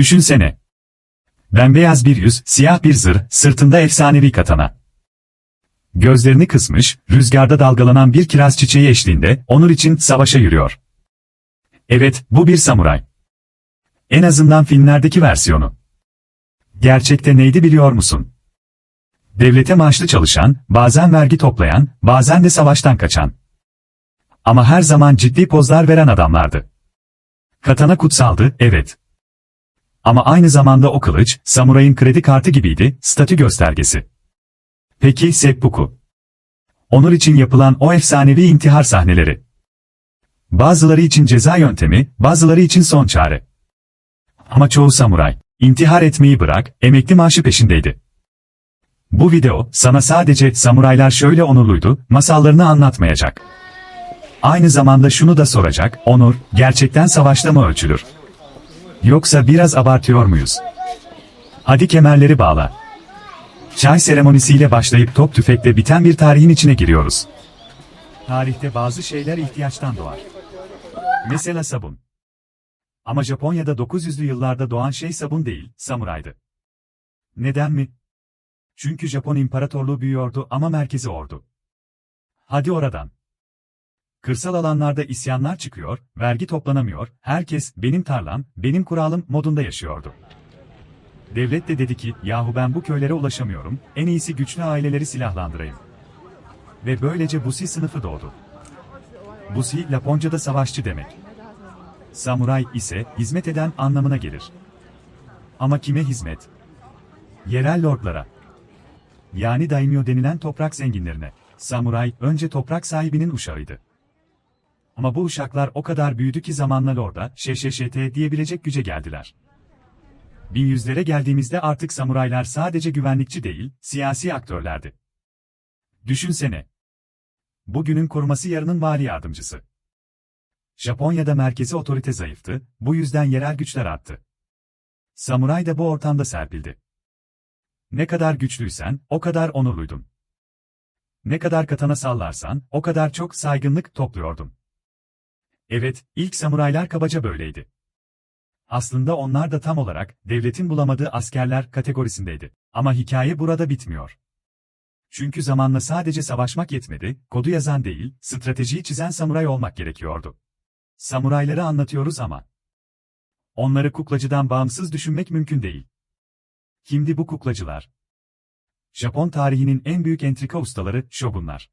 Düşünsene. Bembeyaz bir yüz, siyah bir zırh, sırtında efsanevi katana. Gözlerini kısmış, rüzgarda dalgalanan bir kiraz çiçeği eşliğinde, onur için savaşa yürüyor. Evet, bu bir samuray. En azından filmlerdeki versiyonu. Gerçekte neydi biliyor musun? Devlete maaşlı çalışan, bazen vergi toplayan, bazen de savaştan kaçan. Ama her zaman ciddi pozlar veren adamlardı. Katana kutsaldı, evet. Ama aynı zamanda o kılıç, samurayın kredi kartı gibiydi, statü göstergesi. Peki seppuku. Onur için yapılan o efsanevi intihar sahneleri. Bazıları için ceza yöntemi, bazıları için son çare. Ama çoğu samuray, intihar etmeyi bırak, emekli maaşı peşindeydi. Bu video, sana sadece samuraylar şöyle onurluydu, masallarını anlatmayacak. Aynı zamanda şunu da soracak, onur, gerçekten savaşta mı ölçülür? Yoksa biraz abartıyor muyuz? Hadi kemerleri bağla. Çay seremonisiyle başlayıp top tüfekle biten bir tarihin içine giriyoruz. Tarihte bazı şeyler ihtiyaçtan doğar. Mesela sabun. Ama Japonya'da 900'lü yıllarda doğan şey sabun değil, samuraydı. Neden mi? Çünkü Japon İmparatorluğu büyüyordu ama merkezi ordu. Hadi oradan. Kırsal alanlarda isyanlar çıkıyor, vergi toplanamıyor, herkes benim tarlam, benim kuralım modunda yaşıyordu. Devlet de dedi ki, yahu ben bu köylere ulaşamıyorum, en iyisi güçlü aileleri silahlandırayım. Ve böylece Busi sınıfı doğdu. Busi, Laponca'da savaşçı demek. Samuray ise, hizmet eden anlamına gelir. Ama kime hizmet? Yerel lordlara. Yani daimyo denilen toprak zenginlerine. Samuray, önce toprak sahibinin uşağıydı. Ama bu uşaklar o kadar büyüdü ki zamanla lorda, şeşeşete diyebilecek güce geldiler. 1100'lere geldiğimizde artık samuraylar sadece güvenlikçi değil, siyasi aktörlerdi. Düşünsene. Bugünün koruması yarının vali yardımcısı. Japonya'da merkezi otorite zayıftı, bu yüzden yerel güçler arttı. Samuray da bu ortamda serpildi. Ne kadar güçlüysen, o kadar onurluydun. Ne kadar katana sallarsan, o kadar çok saygınlık topluyordun. Evet, ilk samuraylar kabaca böyleydi. Aslında onlar da tam olarak, devletin bulamadığı askerler kategorisindeydi. Ama hikaye burada bitmiyor. Çünkü zamanla sadece savaşmak yetmedi, kodu yazan değil, stratejiyi çizen samuray olmak gerekiyordu. Samurayları anlatıyoruz ama. Onları kuklacıdan bağımsız düşünmek mümkün değil. Kimdi bu kuklacılar? Japon tarihinin en büyük entrika ustaları, shogunlar.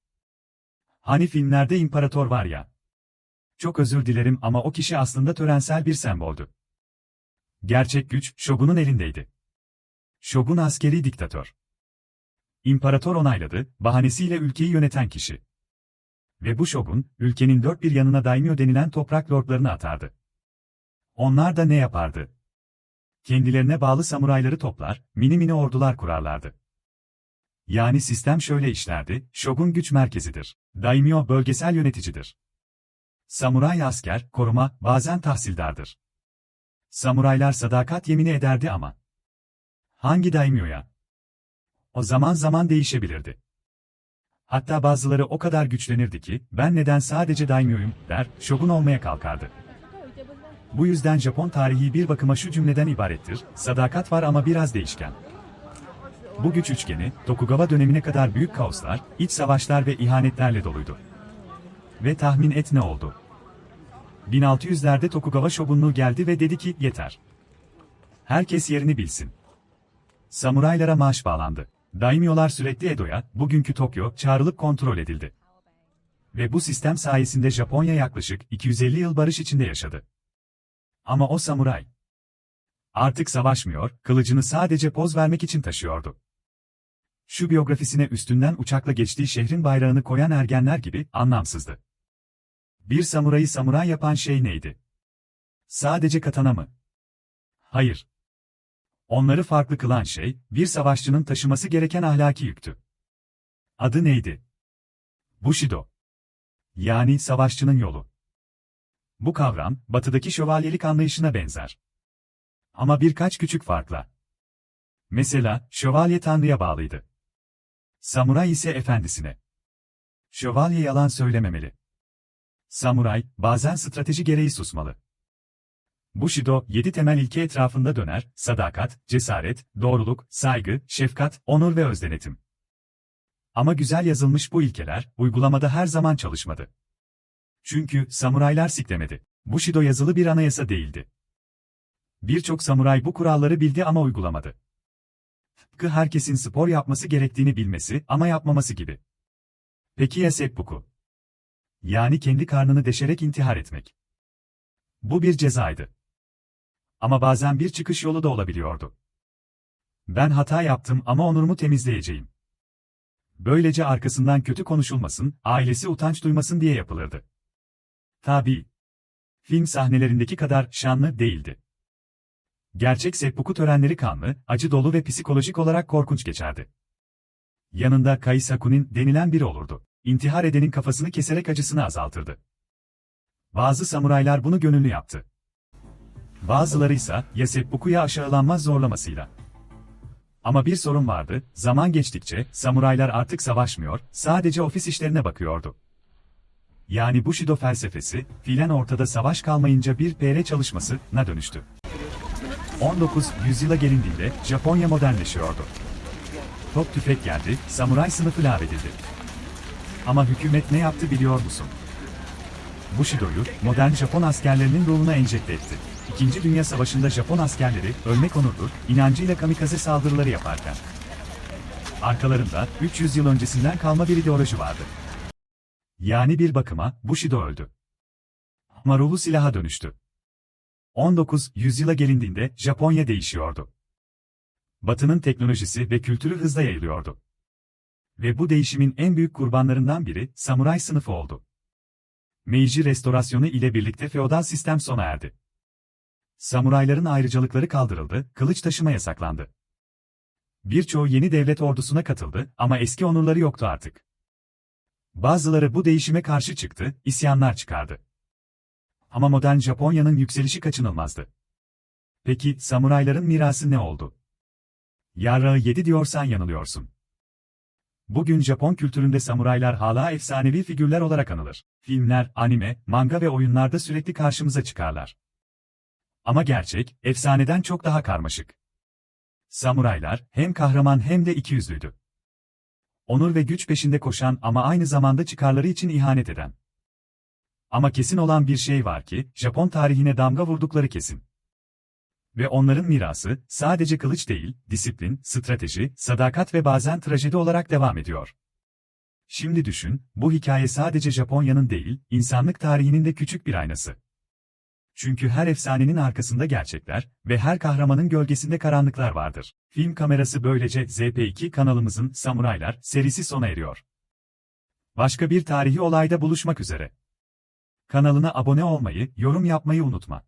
Hani filmlerde imparator var ya. Çok özür dilerim ama o kişi aslında törensel bir semboldü. Gerçek güç, Shogun'un elindeydi. Shogun askeri diktatör. İmparator onayladı, bahanesiyle ülkeyi yöneten kişi. Ve bu Shogun, ülkenin dört bir yanına daimyo denilen toprak lordlarını atardı. Onlar da ne yapardı? Kendilerine bağlı samurayları toplar, mini mini ordular kurarlardı. Yani sistem şöyle işlerdi, Shogun güç merkezidir. Daimyo bölgesel yöneticidir. Samuray asker, koruma, bazen tahsildardır. Samuraylar sadakat yemini ederdi ama. Hangi daimyoya? O zaman zaman değişebilirdi. Hatta bazıları o kadar güçlenirdi ki, ben neden sadece daimyoyum, der, şogun olmaya kalkardı. Bu yüzden Japon tarihi bir bakıma şu cümleden ibarettir, sadakat var ama biraz değişken. Bu güç üçgeni, Tokugawa dönemine kadar büyük kaoslar, iç savaşlar ve ihanetlerle doluydu. Ve tahmin et ne oldu? 1600'lerde Tokugawa şogunluğu geldi ve dedi ki, yeter. Herkes yerini bilsin. Samuraylara maaş bağlandı. Daimyolar sürekli Edo'ya, bugünkü Tokyo, çağrılıp kontrol edildi. Ve bu sistem sayesinde Japonya yaklaşık 250 yıl barış içinde yaşadı. Ama o samuray artık savaşmıyor, kılıcını sadece poz vermek için taşıyordu. Şu biyografisine üstünden uçakla geçtiği şehrin bayrağını koyan ergenler gibi anlamsızdı. Bir samurayı samuray yapan şey neydi? Sadece katana mı? Hayır. Onları farklı kılan şey, bir savaşçının taşıması gereken ahlaki yüktü. Adı neydi? Bushido. Yani savaşçının yolu. Bu kavram, batıdaki şövalyelik anlayışına benzer. Ama birkaç küçük farkla. Mesela, şövalye tanrıya bağlıydı. Samuray ise efendisine. Şövalye yalan söylememeli. Samuray, bazen strateji gereği susmalı. Bushido, 7 temel ilke etrafında döner, sadakat, cesaret, doğruluk, saygı, şefkat, onur ve özdenetim. Ama güzel yazılmış bu ilkeler, uygulamada her zaman çalışmadı. Çünkü samuraylar siklemedi. Bushido yazılı bir anayasa değildi. Birçok samuray bu kuralları bildi ama uygulamadı. Tıpkı herkesin spor yapması gerektiğini bilmesi ama yapmaması gibi. Peki ya seppuku? Yani kendi karnını deşerek intihar etmek. Bu bir cezaydı. Ama bazen bir çıkış yolu da olabiliyordu. Ben hata yaptım ama onurumu temizleyeceğim. Böylece arkasından kötü konuşulmasın, ailesi utanç duymasın diye yapılırdı. Tabii. Film sahnelerindeki kadar şanlı değildi. Gerçek seppuku törenleri kanlı, acı dolu ve psikolojik olarak korkunç geçerdi. Yanında Kaisaku'nin denilen biri olurdu. İntihar edenin kafasını keserek acısını azaltırdı. Bazı samuraylar bunu gönüllü yaptı. Bazıları ise ya seppukuya aşağılanmaz zorlamasıyla. Ama bir sorun vardı, zaman geçtikçe samuraylar artık savaşmıyor, sadece ofis işlerine bakıyordu. Yani Bushido felsefesi, fiilen ortada savaş kalmayınca bir PR çalışmasına dönüştü. 19 yüzyıla gelindiğinde Japonya modernleşiyordu. Top tüfek geldi, samuray sınıfı lağvedildi. Ama hükümet ne yaptı biliyor musun? Bushido'yu modern Japon askerlerinin ruhuna enjekte etti. İkinci Dünya Savaşı'nda Japon askerleri ölmek onurdur, inancıyla kamikaze saldırıları yaparken. Arkalarında 300 yıl öncesinden kalma bir ideoloji vardı. Yani bir bakıma Bushido öldü. Ama ruhu silaha dönüştü. 19 yüzyıla gelindiğinde Japonya değişiyordu. Batı'nın teknolojisi ve kültürü hızla yayılıyordu. Ve bu değişimin en büyük kurbanlarından biri samuray sınıfı oldu. Meiji restorasyonu ile birlikte feodal sistem sona erdi. Samurayların ayrıcalıkları kaldırıldı, kılıç taşıma yasaklandı. Birçoğu yeni devlet ordusuna katıldı ama eski onurları yoktu artık. Bazıları bu değişime karşı çıktı, isyanlar çıkardı. Ama modern Japonya'nın yükselişi kaçınılmazdı. Peki samurayların mirası ne oldu? Yarrağı yedi diyorsan yanılıyorsun. Bugün Japon kültüründe samuraylar hala efsanevi figürler olarak anılır. Filmler, anime, manga ve oyunlarda sürekli karşımıza çıkarlar. Ama gerçek, efsaneden çok daha karmaşık. Samuraylar, hem kahraman hem de ikiyüzlüydü. Onur ve güç peşinde koşan ama aynı zamanda çıkarları için ihanet eden. Ama kesin olan bir şey var ki, Japon tarihine damga vurdukları kesin. Ve onların mirası, sadece kılıç değil, disiplin, strateji, sadakat ve bazen trajedi olarak devam ediyor. Şimdi düşün, bu hikaye sadece Japonya'nın değil, insanlık tarihinin de küçük bir aynası. Çünkü her efsanenin arkasında gerçekler ve her kahramanın gölgesinde karanlıklar vardır. Film kamerası böylece ZP2 kanalımızın Samuraylar serisi sona eriyor. Başka bir tarihi olayda buluşmak üzere. Kanalına abone olmayı, yorum yapmayı unutma.